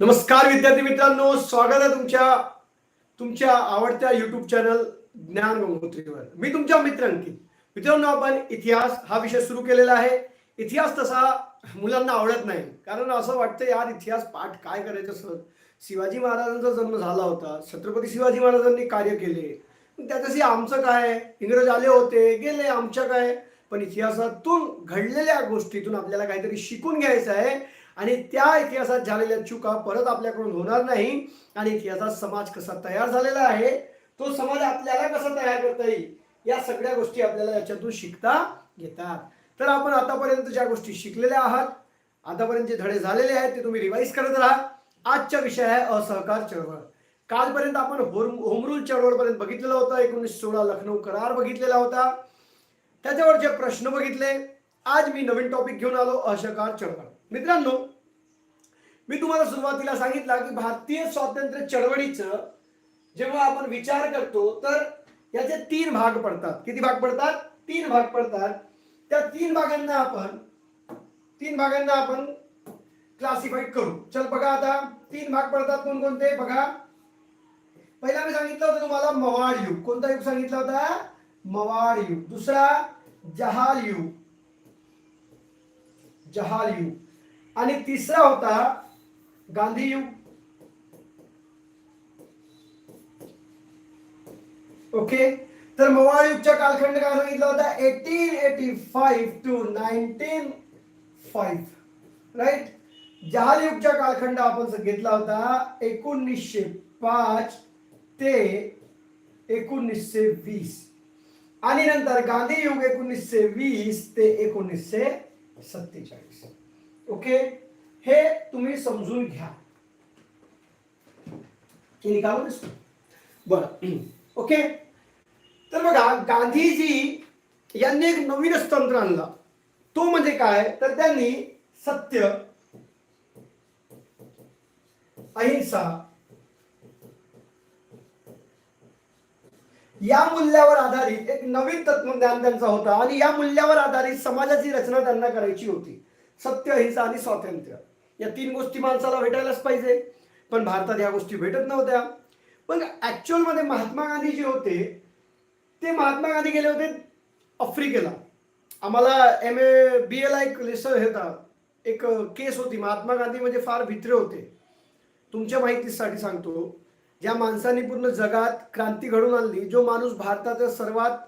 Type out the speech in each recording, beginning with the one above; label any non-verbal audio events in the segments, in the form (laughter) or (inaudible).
नमस्कार विद्यार्थी मित्रांनो स्वागत आहे तुमच्या तुमच्या आवडत्या युट्यूब चॅनल ज्ञान गंगोत्रीवर. मी तुमच्या मित्र अंकित. मित्रांनो आपण इतिहास हा विषय सुरू केलेला आहे. इतिहास तसा मुलांना आवडत नाही. कारण असं वाटतं यार इतिहास पाठ काय करायचं सर शिवाजी महाराजांचा जन्म झाला होता. छत्रपती शिवाजी महाराजांनी कार्य केले. त्याच्याशी आमचं काय इंग्रज आले होते गेले आमच्या काय? पण इतिहासातून घडलेल्या गोष्टीतून आपल्याला काहीतरी शिकून घ्यायचं आहे. आणि त्या इतिहासात झालेल्या चुका परत आपल्याकडून होणार नाही. आणि इतिहासात समाज कसा तयार झालेला आहे तो समाज आपल्याला कसा तयार करता येईल या सगळ्या गोष्टी आपल्याला याच्यातून शिकता येतात. तर आपण आतापर्यंत ज्या गोष्टी शिकलेल्या आहात आतापर्यंत जे धडे झालेले आहेत ते तुम्ही रिवाईज करत राहा. आजचा विषय आहे असहकार चळवळ. कालपर्यंत आपण होम होमरूल चळवळपर्यंत बघितलेलं होतं. एकोणीसशे सोळा लखनौ करार बघितलेला होता. त्याच्यावरचे प्रश्न बघितले आज मी नवीन टॉपिक घेऊन आलो असहकार चळवळ. मित्रांनो मी तुम्हाला सुरुवातीला सांगितलं की भारतीय स्वातंत्र्य चळवळीचं जेव्हा आपण विचार करतो तर याचे तीन भाग पडतात. किती भाग पडतात? तीन भाग पडतात. त्या तीन भागांना आपण तीन भागांना आपण क्लासिफाईड करू. चल बघा आता तीन भाग पडतात कोणकोणते? बघा. पहिला मी सांगितलं होतं तुम्हाला मवाळ युग. कोणता युग सांगितला होता? मवाळ युग. दुसरा जहाल युग. जहाल युग. आणि तिसरा होता गांधी युग. ओके तर मवाळ युगचा कालखंड काय सांगितला होता? Eighteen eighty five to nineteen five right जहाल युगचा कालखंड आपण घेतला होता एकोणीसशे पाच ते एकोणीसशे वीस. आणि नंतर गांधी युग एकोणीसशे वीस ते एकोणीसशे सत्तेचाळीस. ओके हे तुम्ही समजून घ्या. हे निकाल बरं (clears throat) ओके? तर बघा गांधीजी यांनी एक नवीनच तंत्र आणला. तो म्हणजे काय? तर त्यांनी सत्य अहिंसा या मूल्यावर आधारित एक नवीन तत्वज्ञान त्यांचा होता आणि या मूल्यावर आधारित समाजाची रचना त्यांना करायची होती. सत्य अहिंसा आणि स्वातंत्र्य. या तीन गोष्टी माणसाला भेटायलाच पाहिजे. पण भारतात या गोष्टी भेटत नव्हत्या. पण ॲक्च्युअलमध्ये महात्मा गांधी जे होते ते महात्मा गांधी गेले होते आफ्रिकेला. आम्हाला एम ए बी एला एक लेसन होता. एक केस होती. महात्मा गांधी म्हणजे फार भित्रे होते. तुमच्या माहितीसाठी सांगतो. ज्या माणसांनी पूर्ण जगात क्रांती घडून आणली जो माणूस भारताचा सर्वात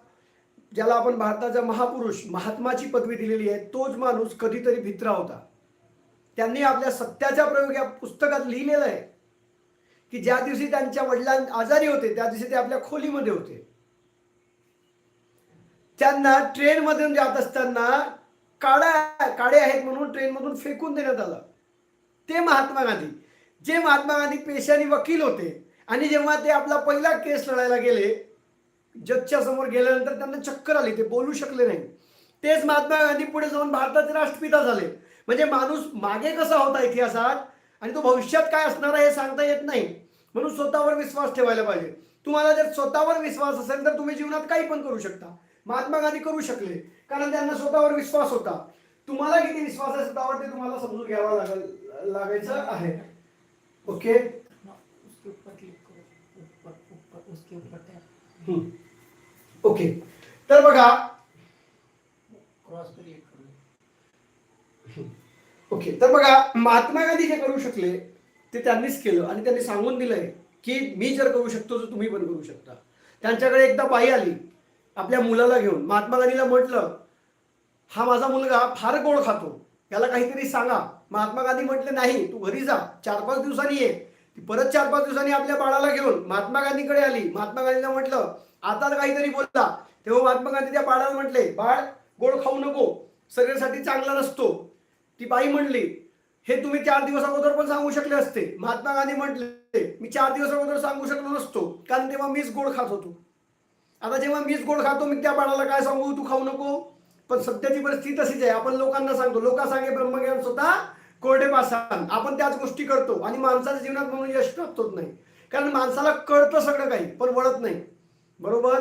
ज्याला आपण भारताचा महापुरुष महात्माची पदवी दिलेली आहे तोच माणूस कधीतरी भित्रा होता. त्यांनी आपल्या सत्याच्या प्रयोग या पुस्तकात लिहिलेलं आहे की ज्या दिवशी त्यांच्या वडिलां आजारी होते त्या दिवशी ते आपल्या खोलीमध्ये होते. त्यांना ट्रेनमधून जात असताना काड्या काडे आहेत म्हणून ट्रेनमधून फेकून देण्यात आलं. ते महात्मा गांधी. जे महात्मा गांधी पेशाने वकील होते आणि जेव्हा ते आपला पहिला केस लढायला गेले जजच्या समोर गेल्यानंतर त्यांना चक्कर आली ते बोलू शकले नाही. तेच महात्मा गांधी पुढे जाऊन भारताचे राष्ट्रपिता झाले. म्हणजे माणूस मागे कसा होता इतिहासात आणि तो भविष्यात काय असणार आहे हे सांगता येत नाही म्हणून स्वतःवर विश्वास ठेवायला पाहिजे तुम्हाला जर स्वतःवर विश्वास असेल तर तुम्ही जीवनात काही पण करू शकता महात्मा गांधी करू शकले कारण त्यांना स्वतःवर विश्वास होता तुम्हाला किती विश्वास आहे स्वतःवर ते तुम्हाला समजून घ्यावा लागेल लागायचं आहे ओके ओके तर बघा क्रॉस पे क्लिक करो ओके तर बघा महात्मा गांधी जे करू शकले ते त्यांनीच केलं आणि त्यांनी सांगून दिलंय की मी जर करू शकतो तर तुम्ही पण करू शकता. त्यांच्याकडे एकदा बाई आली आपल्या मुलाला घेऊन महात्मा गांधीला म्हटलं हा माझा मुलगा फार गोड खातो याला काहीतरी सांगा. महात्मा गांधी म्हटले नाही तू घरी जा चार पाच दिवसांनी ये. परत चार पाच दिवसांनी आपल्या बाळाला घेऊन महात्मा गांधीकडे आली. महात्मा गांधीला म्हटलं आता काहीतरी बोलला. तेव्हा महात्मा गांधी त्या बाळाला म्हटले बाळ गोड खाऊ नको शरीरासाठी चांगला नसतो. ती बाई म्हणली हे तुम्ही चार दिवस अगोदर पण सांगू शकले असते. महात्मा गांधी म्हटले मी चार दिवस अगोदर सांगू शकलो नसतो कारण तेव्हा मीच गोड खात होतो. आता जेव्हा मीच गोड खातो मी त्या बाळाला काय सांगू? तू खाऊ नको. पण सध्याची परिस्थिती तशीच आहे. आपण लोकांना सांगतो. लोक सांगे ब्रह्मज्ञान स्वतः कोरडे पासान आपण त्याच गोष्टी करतो आणि माणसाच्या जीवनात म्हणून यश प्राप्त होत नाही. कारण माणसाला कळतं सगळं काही पण वळत नाही. बरोबर?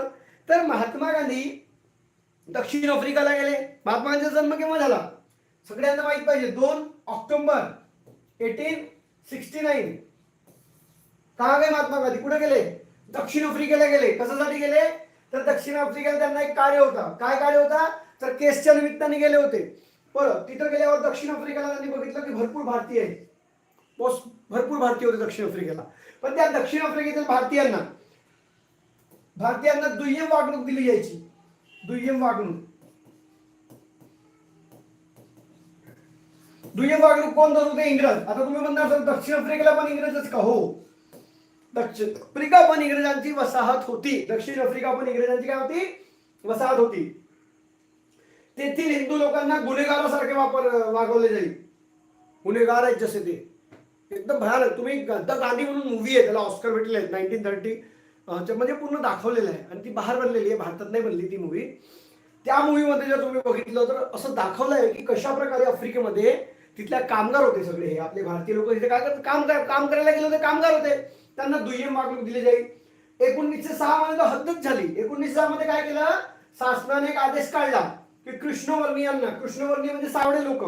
तर महात्मा गांधी दक्षिण आफ्रिकाला गेले. महात्मा गांधीचा जन्म केव्हा झाला? सगळ्यांना माहीत पाहिजे. दोन ऑक्टोबर एटीन सिक्स्टी नाईन. कहा गे महात्मा गांधी? कुठे गेले? दक्षिण आफ्रिकेला गेले. कशासाठी गेले? तर दक्षिण आफ्रिकेला त्यांना एक कार्य होता. काय कार्य होता? तर केसच्या निमित्ताने गेले होते. परत तिथं गेल्यावर दक्षिण आफ्रिकेला त्यांनी बघितलं की भरपूर भारतीय आहेत. पोस्ट भरपूर भारतीय होते दक्षिण आफ्रिकेला. पण त्या दक्षिण आफ्रिकेतील भारतीयांना भारतीयांना दुय्यम वागणूक दिली जायची. दुय्यम वागणूक. दुय्यम वागणूक कोण धरत होते? इंग्रज. आता तुम्ही म्हणणार सर दक्षिण आफ्रिकेला पण इंग्रजच का? हो. दक्षिण आफ्रिका पण इंग्रजांची वसाहत होती. दक्षिण आफ्रिका पण इंग्रजांची काय होती? वसाहत होती. तेथील हिंदू लोकांना गुन्हेगारासारखे वापर वागवले जाईल. गुन्हेगार आहेत जसे ते. एकदम भयानक. तुम्ही द गांधी म्हणून मूवी आहे. त्याला ऑस्कर भेटले आहेत. नाईन्टीन थर्टी म्हणजे पूर्ण दाखवलेलं आहे. आणि ती बाहेर बनलेली आहे. भारतात नाही बनली ती मूवी त्या मूवीमध्ये जर तुम्ही बघितलं तर असं दाखवलं आहे की कशा प्रकारे आफ्रिकेमध्ये तिथल्या कामगार होते सगळे हे आपले भारतीय लोक तिथे काय करतात? काम काम करायला गेले होते कामगार होते. त्यांना दुय्यम वागणूक दिली जाईल एकोणीसशे सहा मध्ये तर हद्दच झाली. एकोणीसशे सहा मध्ये काय केलं? शासनाने एक आदेश काढला की कृष्णवर्णीयांना कृष्णवर्णीय म्हणजे सावडे लोक.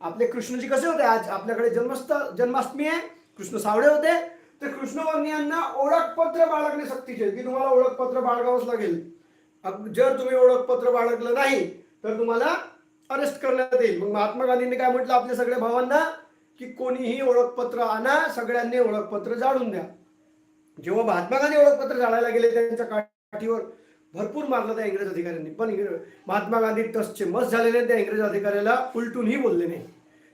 आपले कृष्णजी कसे होते आज? आपल्याकडे जन्मस्थ जन्माष्टमी आहे कृष्ण सावळे होते. तर कृष्णवर्णीयांना ओळखपत्र बाळगणे सक्तीचे की तुम्हाला ओळखपत्र बाळगावंच लागेल. जर तुम्ही ओळखपत्र बाळगलं नाही तर तुम्हाला अरेस्ट करण्यात येईल. मग महात्मा गांधींनी काय म्हटलं आपल्या सगळ्या भावांना? की कोणीही ओळखपत्र आणा सगळ्यांनी ओळखपत्र जाळून द्या. जेव्हा महात्मा गांधी ओळखपत्र जाळायला गेले त्यांच्या काठीवर भरपूर मारलं त्या इंग्रज अधिकाऱ्यांनी. पण महात्मा गांधी टसचे मस झालेले त्या इंग्रज अधिकाऱ्याला उलटूनही बोलले नाही.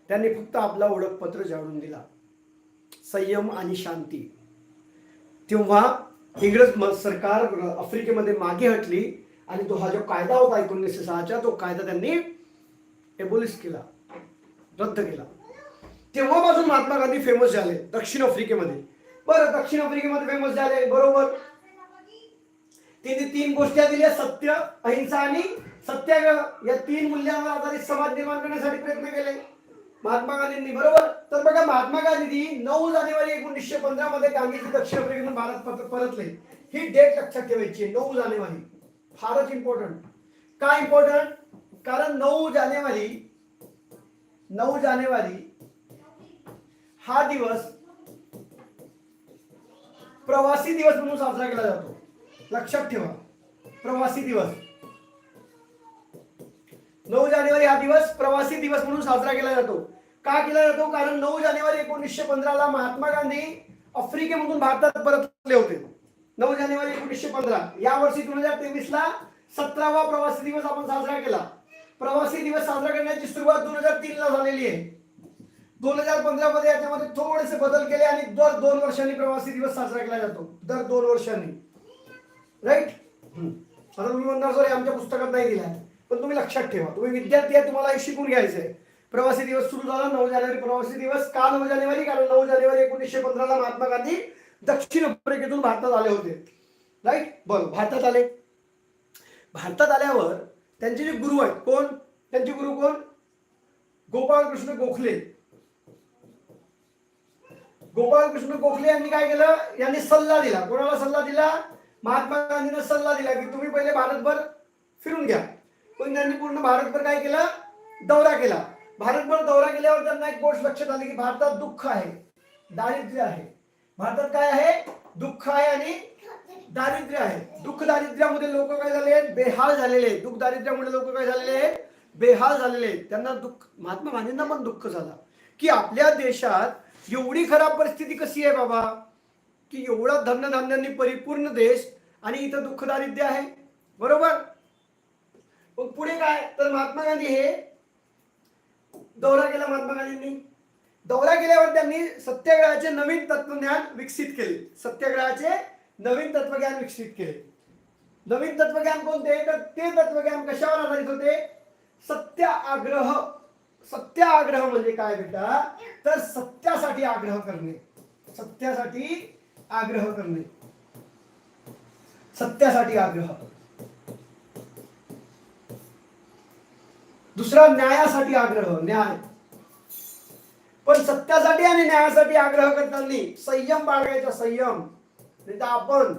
त्यांनी फक्त आपला ओळखपत्र जाळून दिला. संयम आणि शांती. तेव्हा इंग्रज म- सरकार आफ्रिकेमध्ये मागे हटली आणि तो हा जो कायदा होता एकोणीसशे सहाचा तो कायदा त्यांनी एबोलिश केला. रद्द केला. तेव्हापासून महात्मा गांधी फेमस झाले दक्षिण आफ्रिकेमध्ये. बरं दक्षिण आफ्रिकेमध्ये फेमस झाले बरोबर. तिने तीन गोष्टी दिल्या सत्य अहिंसा आणि सत्याग्रह. या तीन मूल्यांवर आधारित समाज निर्माण करण्यासाठी प्रयत्न केले. महात्मा गांधींनी बरोबर? तर बघा महात्मा गांधी नऊ जानेवारी एकोणीसशे पंधरा मध्ये गांधीजी दक्षिण आफ्रिकेतून भारत परत- परतले. ही डेट लक्षात ठेवायची नऊ जानेवारी. फारच इम्पॉर्टंट का इम्पॉर्टंट कारण नऊ जानेवारी नऊ जानेवारी हा दिवस प्रवासी दिवस म्हणून साजरा केला जातो. लक्षात ठेवा. प्रवासी दिवस. नऊ जानेवारी हा दिवस प्रवासी दिवस म्हणून साजरा केला जातो. का केला जातो? कारण नऊ जानेवारी एकोणीसशे पंधराला महात्मा गांधी आफ्रिकेमधून भारतात परतले होते. नऊ जानेवारी एकोणीसशे पंधरा. या वर्षी दोन हजार तेवीस ला सतरावा प्रवासी दिवस आपण साजरा केला. प्रवासी दिवस साजरा करण्याची सुरुवात दोन हजार तीन ला झालेली आहे. दोन हजार पंधरा मध्ये याच्यामध्ये थोडेसे बदल केले आणि दर दोन वर्षांनी प्रवासी दिवस साजरा केला जातो. दर दोन वर्षांनी. राईट आता तुम्ही म्हणणार सॉरी आमच्या पुस्तकात नाही दिला पण तुम्ही लक्षात ठेवा. तुम्ही विद्यार्थी आहे तुम्हाला शिकून घ्यायचं आहे प्रवासी दिवस सुरू झाला नऊ जानेवारी प्रवासी दिवस. का नऊ जानेवारी? कारण नऊ जानेवारी एकोणीसशे पंधराला महात्मा गांधी दक्षिण आफ्रिकेतून भारतात आले होते. राईट बरं भारतात आले. भारतात आल्यावर त्यांचे जे गुरु आहेत कोण? त्यांचे गुरु कोण? गोपाळकृष्ण गोखले. गोपाळकृष्ण गोखले यांनी काय केलं? यांनी सल्ला दिला. कोणाला सल्ला दिला? महात्मा गांधीनं सल्ला दिला की तुम्ही पहिले भारतभर फिरून घ्या. पण त्यांनी पूर्ण भारतभर काय केलं? दौरा केला. भारतभर दौरा केल्यावर त्यांना एक गोष्ट लक्षात आली की भारतात दुःख आहे. दारिद्र्य आहे. भारतात काय आहे? दुःख आहे आणि दारिद्र्य आहे. दुःख दारिद्र्यामध्ये लोक काय झाले आहेत? बेहाल झालेले आहेत. दुःख दारिद्र्यामुळे लोक काय झालेले आहेत? बेहाल झालेले आहेत. त्यांना दुःख महात्मा गांधींना पण दुःख झाला. की आपल्या देशात एवढी खराब परिस्थिती कशी आहे बाबा? की एवढा धनधान्यांनी परिपूर्ण देश आणि इथं दुःख दारिद्र्य आहे. बरोबर? मग पुढे काय? तर महात्मा गांधी हे दौरा केला महात्मा गांधींनी. दौरा केल्यावर त्यांनी सत्याग्रहाचे नवीन तत्वज्ञान विकसित केले. सत्याग्रहाचे नवीन तत्वज्ञान विकसित केले. नवीन तत्वज्ञान कोणते? तर ते तत्वज्ञान कशावर आधारित होते? सत्य आग्रह. सत्य आग्रह म्हणजे काय बेटा? तर सत्यासाठी आग्रह करणे. सत्यासाठी आग्रह करणे. सत्यासाठी आग्रह. दुसरा न्यायासाठी आग्रह. न्याय. पण सत्यासाठी आणि न्यायासाठी आग्रह करताना संयम बाळगायचा संयम. नाही तर आपण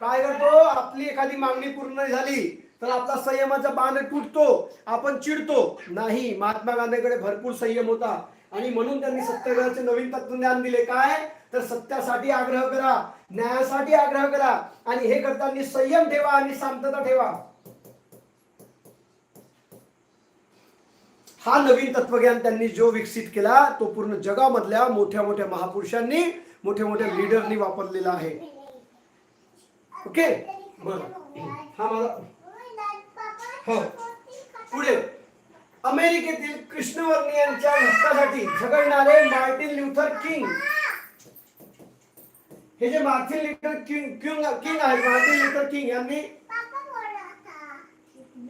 काय करतो? आपली एखादी मागणी पूर्ण झाली तर आपला संयमाचा बांध तुटतो आपण चिडतो. नाही महात्मा गांधीकडे भरपूर संयम होता. आणि म्हणून त्यांनी सत्याग्रहाचे नवीन तत्वज्ञान दिले. काय? तर सत्यासाठी आग्रह करा न्यायासाठी आग्रह करा. आणि हे करताना संयम ठेवा आणि शांतता ठेवा. हा नवीन तत्वज्ञान त्यांनी जो विकसित केला तो पूर्ण जगामधल्या मोठ्या मोठ्या महापुरुषांनी मोठ्या मोठ्या लिडरनी वापरलेला आहे. ओके? बरं हा माझा हो। पुढे. अमेरिकेतील कृष्णवर्णीयांच्या हक्कासाठी झगडणारे मार्टिन ल्युथर किंग. हे जे Martin Luther King King King आहेत मार्टिन ल्युथर किंग यांनी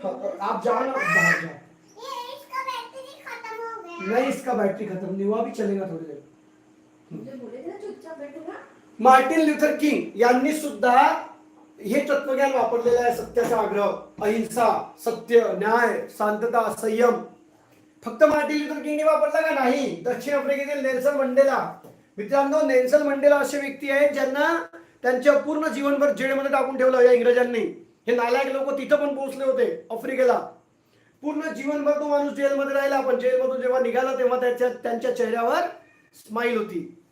हाँ, आप जाओ ना बाहर जाओ. इसका बैटरी खत्म हो गया नहीं इसका बैटरी खत्म. नहीं हुआ अभी चलेगा थोड़ी देर. मुझे बोले थे ना चुपचाप बैठो ना मार्टिन ल्युथर किंग यांनी सुद्धा हे तत्वज्ञान वापरलेलं आहे सत्याचा आग्रह अहिंसा सत्य न्याय शांतता संयम. फक्त मार्टिन लुथर किंगने वापरला का नाही? दक्षिण आफ्रिकेतील नेल्सन मंडेला. मित्रांनो नेल्सन मंडेला असे व्यक्ती आहेत ज्यांना त्यांच्या पूर्ण जीवनभर जेलमध्ये टाकून ठेवलं या इंग्रजांनी. हे नालायक लोक तिथं पण पोहोचले होते आफ्रिकेला. पूर्ण जीवनभर तो माणूस जेलमध्ये राहिला. पण जेलमधून जेव्हा निघाला तेव्हा त्याच्या त्यांच्या चेहऱ्यावर स्माईल होती.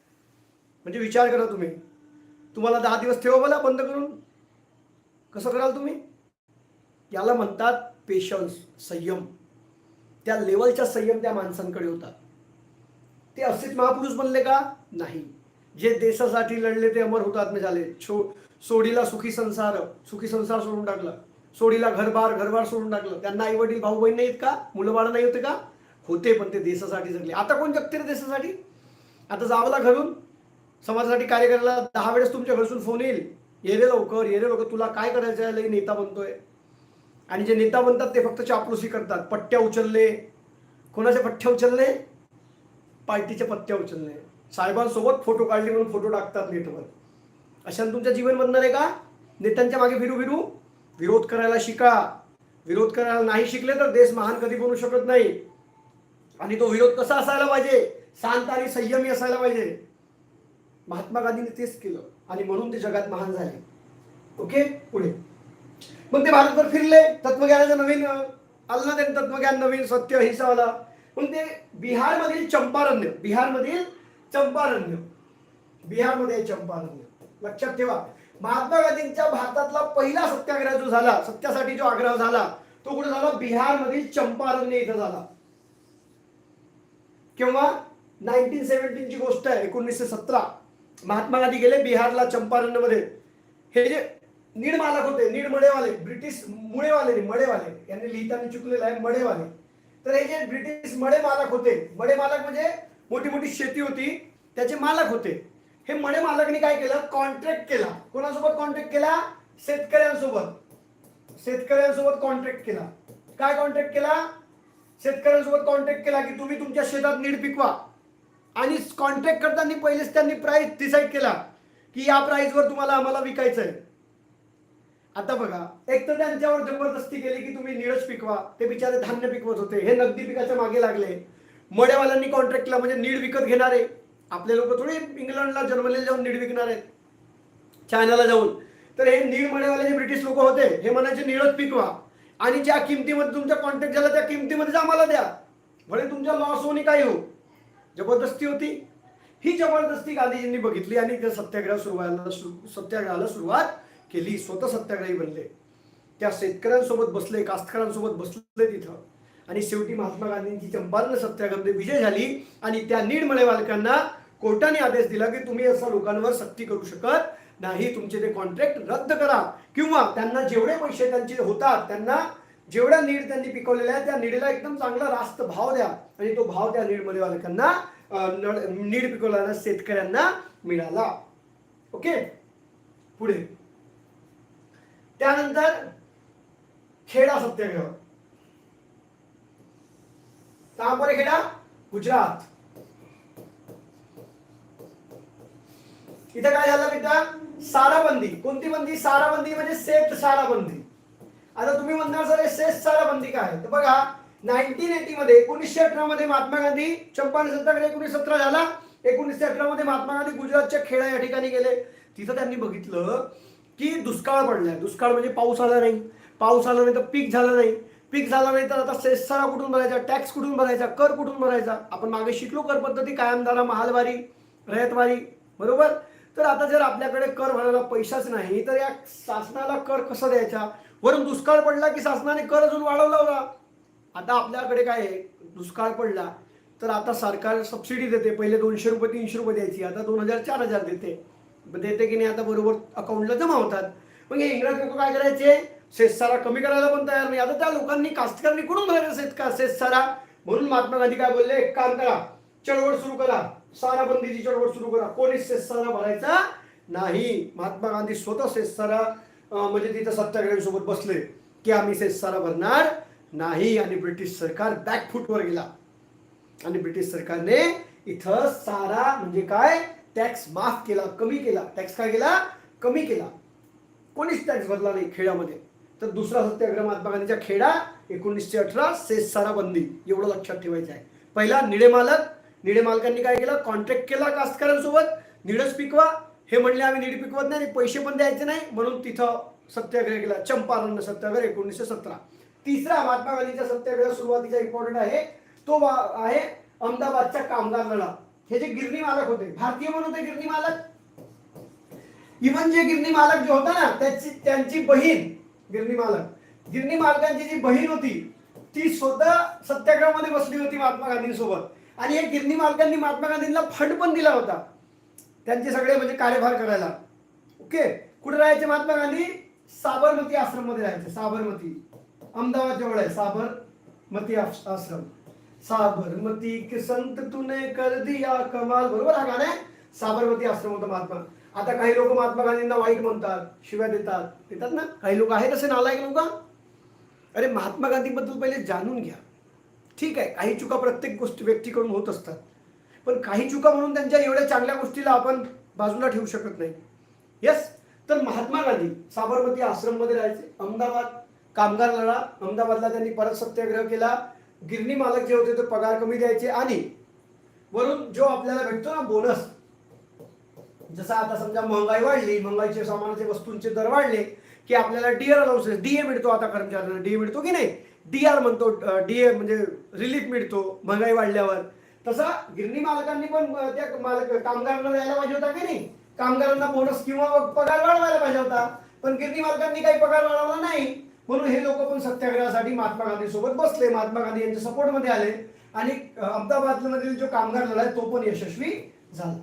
म्हणजे विचार करा तुम्ही. तुम्हाला दहा दिवस ठेवा मला बंद करून. कसं कराल तुम्ही? याला म्हणतात पेशन्स संयम. त्या लेवलचा संयम त्या माणसांकडे होता ते अस्थित महापुरुष बनले का? नाही. जे देशासाठी लढले ते अमर हुतात्मे म्हणजे झाले. छो सोडीला सुखी संसार सुखी संसार सोडून टाकला. सोडीला घरबार घरबार सोडून टाकलं. त्यांना आई वडील भाऊ बहीण नाहीत का? मुलं बाळ नाही होते का? होते पण ते देशासाठी जगले. आता कोण जगते रे देशासाठी? आता जावला घरून? समाजासाठी कार्य करायला दहा वेळेस तुमच्या घरसून फोन येईल. ये रे लवकर ये रे लवकर तुला काय करायचं आहे? लई नेता बनतोय. आणि जे नेता बनतात ते फक्त चापलुसी करतात. पट्ट्या उचलले कोणाचे पट्ट्या उचलले पार्टीच्या पत्त्या उचलले साहेबांसोबत फोटो काढले म्हणून फोटो टाकतात नेटवर. अशाने तुमच्या जीवन बनणार आहे का? नेत्यांच्या मागे फिरू फिरू. विरोध करायला शिका. विरोध करायला नाही शिकले तर देश महान कधी बनू शकत नाही. आणि तो विरोध कसा असायला पाहिजे? शांत आणि संयमी असायला पाहिजे. महात्मा गांधींनी तेच केलं. आणि म्हणून ते जगात महान झाले. ओके? पुढे. मग ते भारतभर फिरले. तत्वज्ञानाचं नवीन आलं ना त्यांनी तत्वज्ञान नवीन सत्य अहिंसावाला मग ते बिहारमधील चंपारण्य बिहारमधील चंपारण्य. बिहारमध्ये चंपारण्य. लक्षात ठेवा. महात्मा गांधींच्या भारतातला पहिला सत्याग्रह जो झाला सत्यासाठी जो आग्रह झाला तो कुठे झाला? बिहारमधील चंपारण्य इथं झाला. किंवा नाईन्टीन सेव्हन्टीनची गोष्ट आहे एकोणीसशे सतरा. महात्मा गांधी गेले बिहारला चंपारणमध्ये हे जे नीड मालक होते नीड मडेवाले ब्रिटिश मुळेवाले नाही, मडेवाले यांनी लिहिताना चुकलेलं आहे मडेवाले तर हे जे ब्रिटिश मडे मालक होते मडे मालक म्हणजे मोठी मोठी शेती होती त्याचे मालक होते. हे मडे मालकने काय केलं? कॉन्ट्रॅक्ट केला. कोणासोबत कॉन्ट्रॅक्ट केला? शेतकऱ्यांसोबत. शेतकऱ्यांसोबत कॉन्ट्रॅक्ट केला. काय कॉन्ट्रॅक्ट केला? शेतकऱ्यांसोबत कॉन्टॅक्ट केला की तुम्ही तुमच्या शेतात नीड पिकवा. आणि कॉन्ट्रॅक्ट करताना पहिलेच त्यांनी प्राईस डिसाईड केला की या प्राईसवर तुम्हाला आम्हाला विकायचं आहे आता बघा एक तर त्यांच्यावर जबरदस्ती केली की तुम्ही नीडच पिकवा ते बिचारे धान्य पिकवत होते. हे नगदी पिकाच्या मागे लागले. मडेवाल्यांनी कॉन्ट्रॅक्ट केला म्हणजे नीड विकत घेणारे. आपले लोक थोडी इंग्लंडला जर्मनीला जाऊन नीड विकणार आहेत. चायनाला जाऊन. तर हे नीड मडेवाले जे ब्रिटिश लोक होते हे म्हणायचे नीळच पिकवा. आणि ज्या किमतीमध्ये तुमचा कॉन्ट्रॅक्ट झाला त्या किमतीमध्येच आम्हाला द्या. भले तुमच्या लॉस होऊन काही हो जबरदस्ती होती. ही जबरदस्ती गांधीजींनी बघितली आणि त्या सत्याग्रह सुरुवायला सु- सत्याग्रहाला सुरुवात केली. स्वतः सत्याग्रही बनले. त्या शेतकऱ्यांसोबत बसले कास्तकरांसोबत बसले तिथं. आणि शेवटी महात्मा गांधींची चंपारण सत्याग्रह विजय झाली आणि त्या नीड मालकांना कोर्टाने आदेश दिला की तुम्ही असा लोकांवर सक्ती करू शकत नाही. तुमचे ते कॉन्ट्रॅक्ट रद्द करा. किंवा त्यांना जेवढे पैसे त्यांचे होतात त्यांना जेवढ्या नीड त्यांनी पिकवलेल्या आहेत त्या नीडला एकदम चांगला रास्त भाव द्या. आणि तो भाव त्या नीड वालकांना नीड पिकवलेल्या शेतकऱ्यांना मिळाला. ओके? पुढे. त्यानंतर खेडा सत्याग्रह. कहां खेडा गुजरात. इथं काय झालं बेटा साराबंदी. कोणती बंदी? साराबंदी म्हणजे शेत साराबंदी आता तुम्ही म्हणणार सर सेस चारा बंदी काय? तर बघा नाईन्टीन एटी मध्ये एकोणीसशे अठरा मध्ये महात्मा गांधी चंपारण सत्याग्रह एकोणीसशे सतरा झाला. एकोणीसशे अठरा मध्ये महात्मा गांधी गुजरातच्या खेडा या ठिकाणी गेले. तिथं त्यांनी बघितलं की दुष्काळ पडलाय. दुष्काळ म्हणजे पाऊस आला नाही. पाऊस आला नाही तर पीक झालं नाही. पीक झाला नाही तर आता सेस्सारा कुठून भरायचा? टॅक्स कुठून भरायचा? कर कुठून भरायचा? आपण मागे शिकलो कर पद्धती कायमदारा महालवारी रयतवारी. बरोबर? तर आता जर आपल्याकडे कर भरायला पैसाच नाही तर या शासनाला कर कसा द्यायचा? वरून दुष्काळ पडला की शासनाने कर अजून वाढवला होता आता आपल्याकडे काय आहे? दुष्काळ पडला तर आता सरकार सबसिडी देते. पहिले दोनशे रुपये तीनशे रुपये द्यायची. आता दोन हजार चार हजार देते. देते की नाही आता बरोबर अकाउंटला जमा होतात. मग हे इंग्रज लोक काय करायचे? शेतसारा कमी करायला पण तयार नाही. आता त्या लोकांनी कास्तकारांनी कुठून भरायचा का शेतसारा? म्हणून महात्मा गांधी काय बोलले? एक काम करा चळवळ सुरू करा. सारा बंदीची चळवळ सुरू करा. कोणीच शेतसारा भरायचा नाही. महात्मा गांधी स्वतः शेतसारा म्हणजे तिथं सत्याग्रहीसोबत बसले की आम्ही सेसारा भरणार नाही आणि ब्रिटिश सरकार बॅकफूटवर गेला. आणि ब्रिटिश सरकारने इथं सारा म्हणजे काय? टॅक्स माफ केला कमी केला. टॅक्स काय केला? कमी केला. कोणीच टॅक्स भरला नाही खेड्यामध्ये. तर दुसरा सत्याग्रह महात्मा गांधीच्या खेडा एकोणीसशे अठरा सेसारा बंदी. एवढं लक्षात ठेवायचं आहे. पहिला निळे मालक. निळे मालकांनी काय केलं? कॉन्ट्रॅक्ट केला कास्तकारांसोबत. निळच पिकवा. हे म्हणले आम्ही नीट पिकवत नाही आणि पैसे पण द्यायचे नाही. म्हणून तिथं सत्याग्रह केला चंपारण सत्याग्रह एकोणीसशे सतरा. तिसरा महात्मा गांधीचा सत्याग्रह सुरुवातीचा इम्पॉर्टंट आहे. तो आहे अहमदाबादच्या कामगार लढा हे जे गिरणी मालक होते भारतीय म्हणून होते गिरणी मालक. इव्हन जे गिरणी मालक जे होता ना त्याची त्यांची बहीण गिरणी मालक. गिरणी मालकांची जी बहीण होती ती स्वतः सत्याग्रहामध्ये बसली होती महात्मा गांधींसोबत. आणि हे गिरणी मालकांनी महात्मा गांधींना फंड पण दिला होता. त्यांचे सगळे म्हणजे कार्यभार करायला. ओके? कुठे राहायचे महात्मा गांधी? साबरमती आश्रममध्ये राहायचे. साबरमती. अहमदाबाद जवळ आहे. साबरमती आश्रम. साबरमती के संत तुने कर दिया कमाल. बरोबर हा गाणं आहे? साबरमती आश्रम होता महात्मा. आता काही लोक महात्मा गांधींना वाईट म्हणतात शिव्या देतात. देतात ना? काही लोक आहेत असे नालायक लोक? अरे महात्मा गांधीबद्दल पहिले जाणून घ्या. ठीक आहे. काही चुका प्रत्येक गोष्ट व्यक्तीकडून होत असतात. पण काही चुका म्हणून त्यांच्या एवढ्या चांगल्या गोष्टीला आपण बाजूला ठेवू शकत नाही. येस तर महात्मा गांधी साबरमती आश्रममध्ये राहायचे. अहमदाबाद कामगार लढा. अहमदाबादला त्यांनी परत सत्याग्रह केला. गिरणी मालक जे होते ते पगार कमी द्यायचे आणि वरून जो आपल्याला भेटतो ना बोनस जसं आता समजा महागाई वाढली महंगाईचे सामानाचे वस्तूंचे दर वाढले की आपल्याला डीआर अलाउन्सेस डीए मिळतो आता कर्मचाऱ्यांना डीए मिळतो की नाही? डीआर म्हणतो डीए म्हणजे रिलीफ मिळतो महंगाई वाढल्यावर. तसा गिरणी मालकांनी पण त्या मालक कामगारांना द्यायला पाहिजे होता की नाही? कामगारांना बोनस किंवा पगार वाढवायला पाहिजे होता. पण गिरणी मालकांनी काही पगार वाढवला नाही. म्हणून हे लोक पण सत्याग्रहासाठी महात्मा गांधी सोबत बसले. महात्मा गांधी यांच्या सपोर्टमध्ये आले. आणि अहमदाबाद मधील जो कामगार झाला आहे तो पण यशस्वी झाला.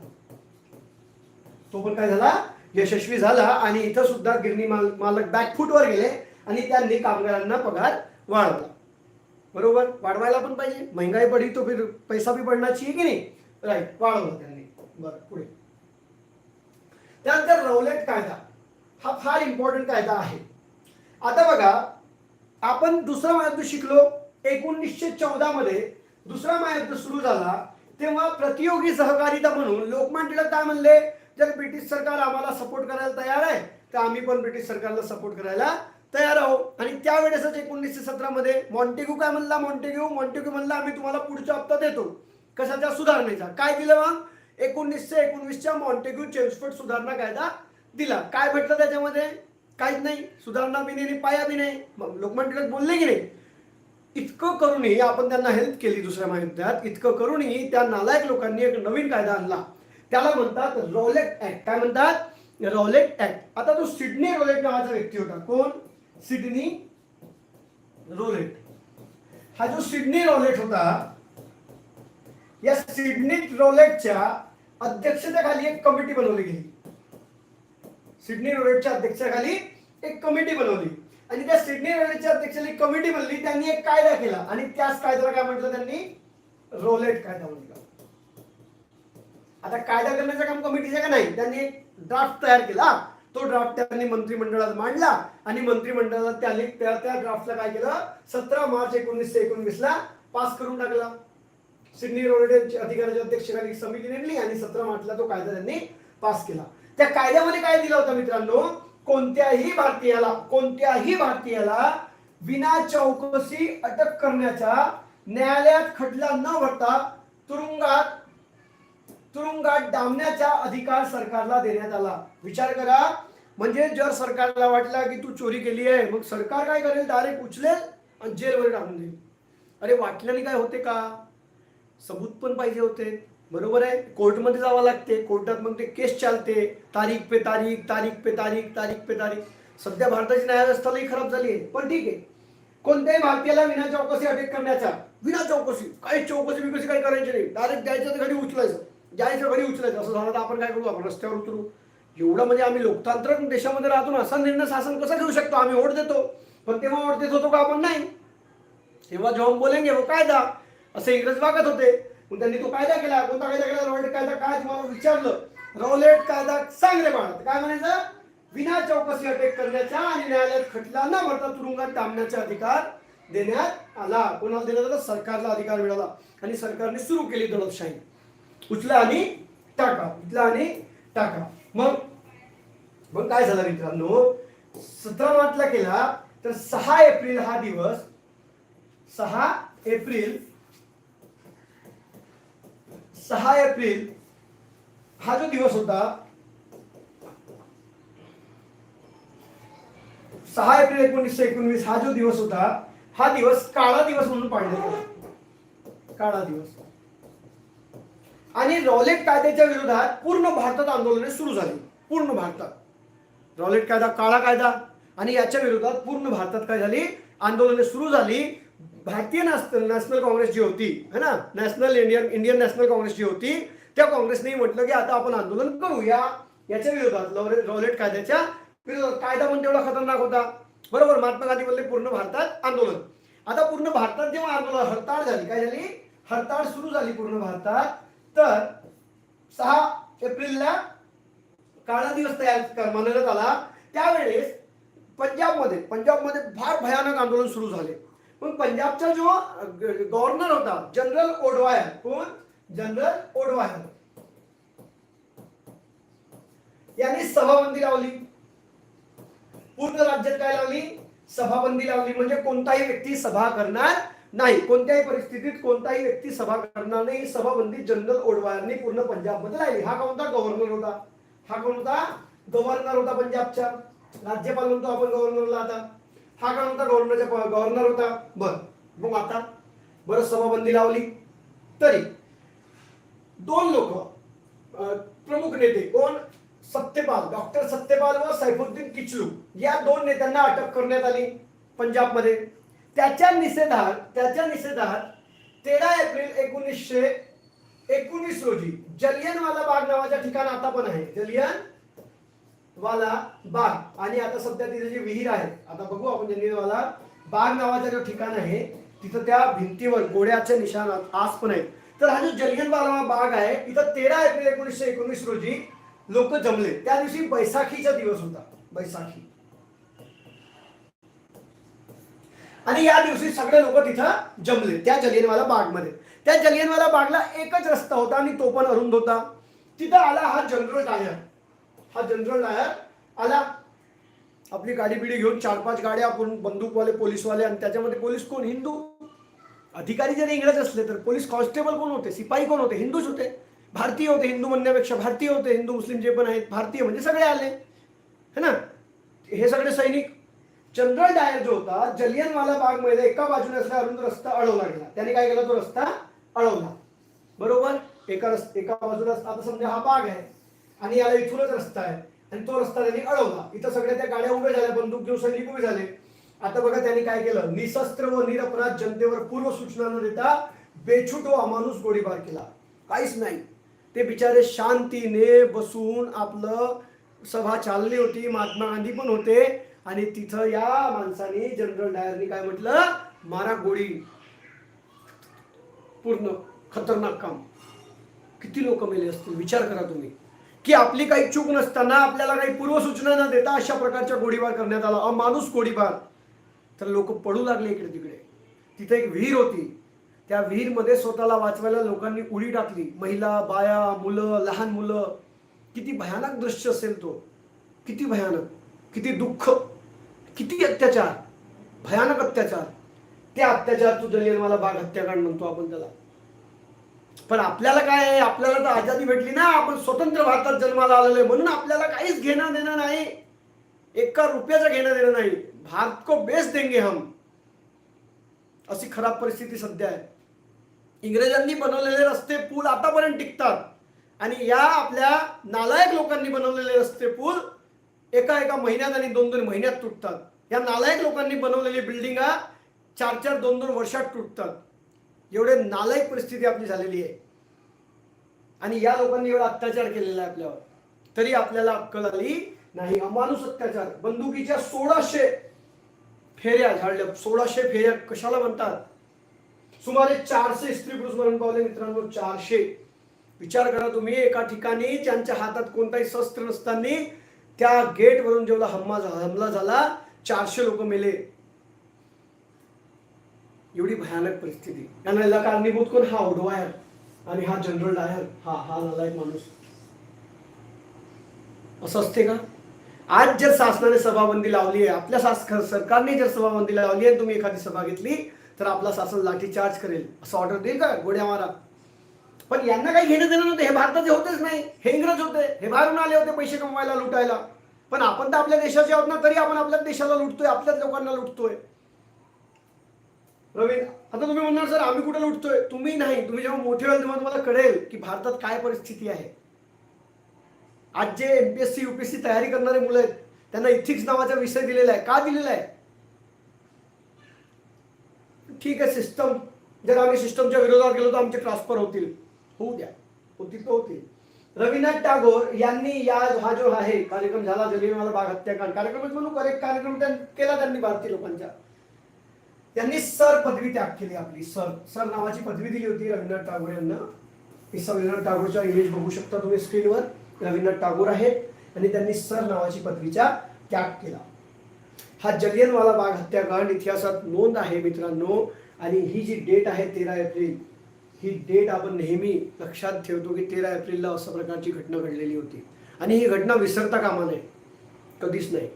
तो पण काय झाला? यशस्वी झाला. आणि इथं सुद्धा गिरणी माल मालक बॅकफूटवर गेले. आणि त्यांनी कामगारांना पगार वाढवला. बरोबर? वाढवायला पण पाहिजे. महंगाई पडली तो फिर पैसा भी पडना चाहिए की नाही? राईट वाढवला त्यांनी. बरं पुढे. त्यानंतर रौलेट कायदा. हा फार इम्पॉर्टंट कायदा आहे. आता बघा आपण दुसरा महायुद्ध शिकलो एकोणीसशे चौदा मध्ये दुसरा महायुद्ध सुरू झाला तेव्हा प्रतियोगी सहकारिता म्हणून लोकमान्यला टिळक काय म्हणले? जर ब्रिटिश सरकार आम्हाला सपोर्ट करायला तयार आहे तर आम्ही पण ब्रिटिश सरकारला सपोर्ट करायला तयार आहोत. आणि त्यावेळेसच एकोणीसशे सतरामध्ये मॉन्टेग्यू काय म्हणला? मॉन्टेग्यू मॉन्टेग्यू म्हणला आम्ही तुम्हाला पुढचा हप्ता देतो. कशाच्या सुधारणेचा? काय दिलं मग? एकोणीसशे एकोणवीसच्या मॉन्टेग्यू चेम्सफोर्ड सुधारणा कायदा दिला. काय भेटलं त्याच्यामध्ये? काहीच नाही. सुधारणा बी नाही पाया बी नाही. मग लोकमान्य टिळक बोलले की नाही इतकं करूनही आपण त्यांना हेल्प केली दुसऱ्या महायुद्धात. इतकं करूनही त्या नालायक लोकांनी एक नवीन कायदा आणला. त्याला म्हणतात रॉलेट ऍक्ट. काय म्हणतात? Rowlatt Act. आता तो सिडनी रॉलेट नावाचा व्यक्ती होता. कोण? Sidney Rowlatt. हा जो सिडनी रोलेट होता या सिडनी रोलेटच्या अध्यक्षतेखाली एक कमिटी बनवली गेली. सिडनी रोलेटच्या अध्यक्षाखाली एक कमिटी बनवली. आणि त्या सिडनी रोलेटच्या अध्यक्षाली कमिटी बनली. त्यांनी एक कायदा केला. आणि त्याच कायद्याला काय म्हटलं त्यांनी? रोलेट कायदा म्हटलं आता कायदा करण्याचं काम कमिटीचं का नाही? त्यांनी एक ड्राफ्ट तयार केला. तो ड्राफ्ट त्यांनी मंत्रिमंडळात मांडला आणि मंत्रिमंडळात त्याने त्या त्या ड्राफ्टला काय केलं? सतरा मार्च एकोणीसशे एकोणवीस ला पास करून टाकला. सिडनी रोलेट अधिकाऱ्याच्या अध्यक्षाखाली समिती नेमली आणि सतरा मार्चला तो कायदा त्यांनी पास केला. त्या कायद्यामध्ये काय दिला होता मित्रांनो? कोणत्याही भारतीयाला कोणत्याही भारतीयाला विना चौकशी अटक करण्याचा न्यायालयात खटला न भरता तुरुंगात तुरुंगात डांबण्याचा अधिकार सरकारला देण्यात आला. विचार करा. म्हणजे जर सरकारला वाटला की तू चोरी केली आहे मग सरकार काय करेल? डायरेक्ट उचलेल आणि जेलमध्ये टाकून देईल. अरे वाटल्याने काय होते का? सबूत पण पाहिजे होते. बरोबर आहे? कोर्टमध्ये जावं लागते. कोर्टात मग ते केस चालते. तारीख पे तारीख तारीख पे तारीख तारीख पे तारीख. सध्या भारताची न्यायव्यवस्थाही खराब झाली आहे. पण ठीक आहे. कोणत्याही भारतीयाला विना चौकशी अटक करण्याचा विना चौकशी काही चौकशी बिकशी काही करायची नाही. डायरेक्ट द्यायचं तर घरी उचलायचं. जायचं घरी उचलायचं असं झालं तर आपण काय करू? आपण रस्त्यावर उतरू. एवढं म्हणजे आम्ही लोकतांत्रिक देशामध्ये राहतो ना असा निर्णय शासन कसा घेऊ शकतो? आम्ही वोट देतो. पण तेव्हा वोट देत होतो का आपण? नाही. तेव्हा जेव्हा बोलेंगे वो कायदा. असे इंग्रज वागत होते. मग त्यांनी तो कायदा केला. कोणता कायदा केला? रॉलेट कायदा. काय तुम्हाला विचारलं? रॉलेट कायदा चांगले मानत काय म्हणायचं? विना चौकशी अटक करण्याचा आणि न्यायालयात खटला न भरता तुरुंगात थांबण्याचा अधिकार देण्यात आला. कोणाला देण्यात आला? सरकारला अधिकार मिळाला. आणि सरकारने सुरू केली दडपशाही. उचला आणि टाका उचला आणि टाका. मग मग काय झालं मित्रांनो? सतरा मार्चला केला तर सहा एप्रिल हा दिवस सहा एप्रिल सहा एप्रिल हा जो दिवस होता सहा एप्रिल एकोणीसशे एकोणवीस हा जो दिवस होता हा दिवस काळा दिवस म्हणून पाळला काळा दिवस. आणि रॉलेट कायद्याच्या विरोधात पूर्ण भारतात आंदोलने सुरू झाली. पूर्ण भारतात. रॉलेट कायदा काळा कायदा आणि याच्या विरोधात पूर्ण भारतात काय झाली? आंदोलने सुरू झाली. भारतीय नॅशनल नॅशनल काँग्रेस जी होती है ना? National Indian Indian National Congress जी होती त्या काँग्रेसने म्हटलं की आता आपण आंदोलन करूया. याच्या विरोधात रॉलेट कायद्याच्या विरोधात कायदा पण तेवढा खतरनाक होता. बरोबर? महात्मा गांधी म्हणले पूर्ण भारतात आंदोलन. आता पूर्ण भारतात जेव्हा आंदोलन हरताळ झाली. काय झाली? हरताळ सुरू झाली पूर्ण भारतात. तर सहा एप्रिलला काळा दिवस तयार मानण्यात आला. त्यावेळेस पंजाबमध्ये पंजाबमध्ये फार भयानक आंदोलन सुरू झाले. पण पंजाबचा जो गव्हर्नर होता जनरल ओडवायर कोण? जनरल ओडवायर यांनी सभाबंदी लावली. पूर्ण राज्यात काय लावली? सभाबंदी लावली. म्हणजे कोणताही व्यक्ती सभा करणार नाही कोणत्याही परिस्थितीत कोणताही व्यक्ती सभा करणार नाही. ही सभाबंदी जनरल ओडवाळांनी पूर्ण पंजाबमध्ये राहिली हा कोणता गव्हर्नर होता? हा कोण होता गव्हर्नर होता पंजाबच्या राज्यपाल म्हणतो आपण गव्हर्नरला आता. हा कोण होता गव्हर्नरचा गव्हर्नर होता? बर मग आता. बरं सभाबंदी लावली. तरी दोन लोक प्रमुख नेते कोण? सत्यपाल डॉक्टर सत्यपाल व सैफुद्दीन किचलू. या दोन नेत्यांना अटक करण्यात आली पंजाबमध्ये. त्याच्या निषेधात त्याच्या निषेधात तेरा एप्रिल एकोणीसशे एकोणीस रोजी जलियनवाला बाग नावाच्या ठिकाण आता पण आहे. जलियन वाला बाग. आणि आता सध्या तिथे जी विहीर आहे आता बघू आपण जलियनवाला बाग नावाचं जो ठिकाण आहे तिथं त्या भिंतीवर गोड्याचे निशाण आज पण आहेत. तर हा जो जलियनवाला बाग आहे तिथं तेरा एप्रिल एकोणीसशे एकोणीस रोजी लोक जमले. त्या दिवशी बैसाखीचा दिवस होता. बैसाखी. आणि या दिवशी सगळे लोक तिथं जमले. त्या जलियनवाला बागमध्ये. त्या जलियनवाला बागला एकच रस्ता होता आणि तो पण अरुंद होता. तिथं आला हा जनरल डायर हा जनरल डायर आला. आपली गाडी बिडी घेऊन चार पाच गाड्या आपण बंदूकवाले पोलीसवाले आणि त्याच्यामध्ये पोलीस कोण? हिंदू. अधिकारी जरी इंग्रज असले तर पोलीस कॉन्स्टेबल कोण होते? सिपाही कोण होते? हिंदूच होते. भारतीय होते हिंदू म्हणण्यापेक्षा भारतीय होते. हिंदू मुस्लिम जे पण आहेत भारतीय म्हणजे सगळे आले. है ना? हे सगळे सैनिक जनरल डायर जो होता जलियनवाला बागमध्ये एका बाजूने असला अरुंद रस्ता अडवला गेला. त्याने काय केला? तो रस्ता अडवला. बरोबर? एका रस्ता एका बाजूला आता समजा हा बाग आहे आणि याला इथूनच रस्ता आहे. आणि तो रस्ता त्यांनी अडवला. इथं सगळ्या त्या गाड्या उभ्या झाल्या बंदूक घेऊन सैनिक उभे झाले. आता बघा त्यांनी काय केलं? निशस्त्र व निरपराध जनतेवर पूर्व सूचना न देता बेछूट व अमानुष गोळीबार केला. काहीच नाही. ते बिचारे शांतीने बसून आपलं सभा चालली होती. महात्मा गांधी पण होते. आणि तिथं या माणसाने जनरल डायरनी काय म्हटलं? मारा गोळी. पूर्ण खतरनाक काम. किती लोक मेले असतील? विचार करा तुम्ही. की आपली काही चूक नसताना आपल्याला काही पूर्वसूचना न देता अशा प्रकारच्या गोळीबार करण्यात आला. माणूस गोळीबार. तर लोक पडू लागले इकडे तिकडे. तिथे एक विहीर होती. त्या विहीरमध्ये स्वतःला वाचवायला लोकांनी उडी टाकली. महिला बाया मुलं लहान मुलं. किती भयानक दृश्य असेल तो. किती भयानक. किती दुःख. किती अत्याचार? भयानक अत्याचार. ते अत्याचार तू जलियनवाला बाग हत्याकांड म्हणतो आपण त्याला. पण आपल्याला काय आहे? आपल्याला तर आझादी भेटली ना. आपण स्वतंत्र भारतात जन्माला आलेलो आहे म्हणून आपल्याला काहीच घेणं देणं नाही. एका रुपयाचं घेणं देणं नाही. भारत को बेच देंगे हम. अशी खराब परिस्थिती सध्या आहे. इंग्रजांनी बनवलेले रस्ते पूल आतापर्यंत टिकतात. आणि या आपल्या नालायक लोकांनी बनवलेले रस्ते पूल एका एका महिन्यात आणि दोन दोन महिन्यात तुटतात. या नालायक लोकांनी बनवलेली बिल्डिंगा चार चार दोन दोन वर्षात तुटतात. एवढे नालायक परिस्थिती आपली झालेली आहे. आणि या लोकांनी एवढा अत्याचार केलेला आहे आपल्यावर. तरी आपल्याला अक्कल आली नाही. अमानुष अत्याचार. बंदुकीच्या सोळाशे फेऱ्या झाडल्या. सोळाशे फेऱ्या कशाला म्हणतात? सुमारे चारशे स्त्री पुरुष मरण पावले मित्रांनो चारशे. विचार करा तुम्ही एका ठिकाणी त्यांच्या हातात कोणताही शस्त्र नसताना त्या गेट वरून जेवढा हम्मा हमला झाला चारशे लोक मेले. एवढी भयानक परिस्थिती. यांना याला कारणीभूत कोण? हा ओढवायर आणि हा जनरल डायर हा हा नालायक माणूस. असं असते का? आज जर शासनाने सभाबंदी लावली आहे आपल्या शास सरकारने जर सभाबंदी लावली आहे तुम्ही एखादी सभा घेतली तर आपला शासन लाठीचार्ज करेल. असं ऑर्डर देईल का? गोड्या मारा. पण यांना काही घेणं देणं नव्हतं. हे भारताचे होतेच नाही. हे इंग्रज होते. हे बाहेरून आले होते पैसे कमवायला लुटायला. पण आपण तर आपल्या देशाचे आहोत ना तरी आपण आपल्या देशाला लुटतोय आपल्याच लोकांना लुटतोय. रवीन आता तुम्ही म्हणणार सर आम्ही कुठे लुटतोय? तुम्ही नाही. तुम्ही जेव्हा मोठे व्हाल तेव्हा तुम्हाला कळेल की भारतात काय परिस्थिती आहे. आज जे एमपीएससी युपीएससी तयारी करणारे मुलं आहेत त्यांना इथिक्स नावाचा विषय दिलेला आहे. का दिलेला आहे? ठीक आहे सिस्टम जर आम्ही सिस्टमच्या विरोधात गेलो तर आमचे ट्रान्सफर होतील. होऊ द्या. होतील तर होतील. रवीनाथ टागोर यांनी या हा जो आहे कार्यक्रम झाला जलियांवाला बाग हत्याकांड कार्यक्रम म्हणू करेक्ट कार्यक्रम केला त्यांनी भारतीय लोकांच्या. त्यांनी सर पदवी त्याग केली आपली. सर सर नावाची पदवी दिली होती रवींद्रनाथ टागोर यांना. ही रवींद्रनाथ टागोरचा इमेज बघू शकता तुम्ही स्क्रीनवर रवींद्रनाथ टागोर आहेत आणि त्यांनी सर नावाची पदवीचा त्याग केला. हा जलियनवाला बाग हत्याकांड इतिहासात नोंद आहे मित्रांनो. आणि ही जी डेट आहे तेरा एप्रिल ही डेट आपण नेहमी लक्षात ठेवतो की तेरा एप्रिलला अशा प्रकारची घटना घडलेली होती. आणि ही घटना विसरता कामा नये. कधीच नाही.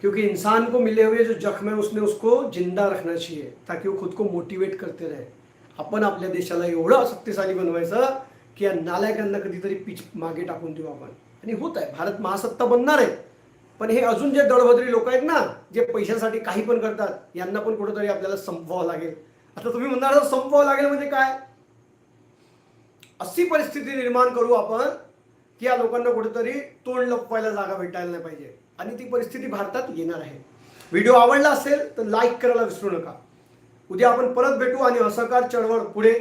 क्योंकि इंसान को मिले हुए जो जख्म है उसने उसको जिंदा रखना चाहिए ताकि वो खुद को मोटिवेट करते रहे. आपण आपल्या देशाला एवढं शक्तिशाली बनवायचं की या नालायकांना कधीतरी पीच मागे टाकून देऊ आपण. आणि होत आहे. भारत महासत्ता बनणार आहे. पण हे अजून जे दळभद्री लोक आहेत ना जे पैशासाठी काही पण करतात यांना पण कुठंतरी आपल्याला संपवावं लागेल. आता तुम्ही म्हणणार संपवावं लागेल म्हणजे काय? अशी परिस्थिती निर्माण करू आपण की या लोकांना कुठेतरी तोंड लपवायला जागा भेटायला नाही पाहिजे. आणि ती परिस्थिती भारतात येणार आहे. व्हिडिओ आवडला असेल तर लाईक करायला विसरू नका. उद्या आपण परत भेटू आणि असहकार चळवळ पुढे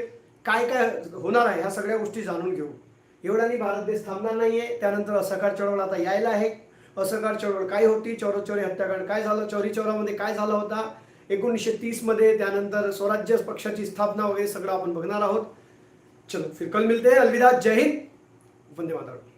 काय काय होणार आहे ह्या सगळ्या गोष्टी जाणून घेऊ. एवढ्यानी भारत देश थांबणार नाहीये. त्यानंतर असहकार चळवळ आता यायला आहे. असहकार चळवळ काय होती? चौरचौरी हत्याकांड काय झालं? चौरी चौरामध्ये काय झालं होता? एकोणीसशे तीसमध्ये त्यानंतर स्वराज्य पक्षाची स्थापना वगैरे सगळं आपण बघणार आहोत. चलो फिर कल मिलते हैं अलविदा. जय हिंद. वंदे मातरम.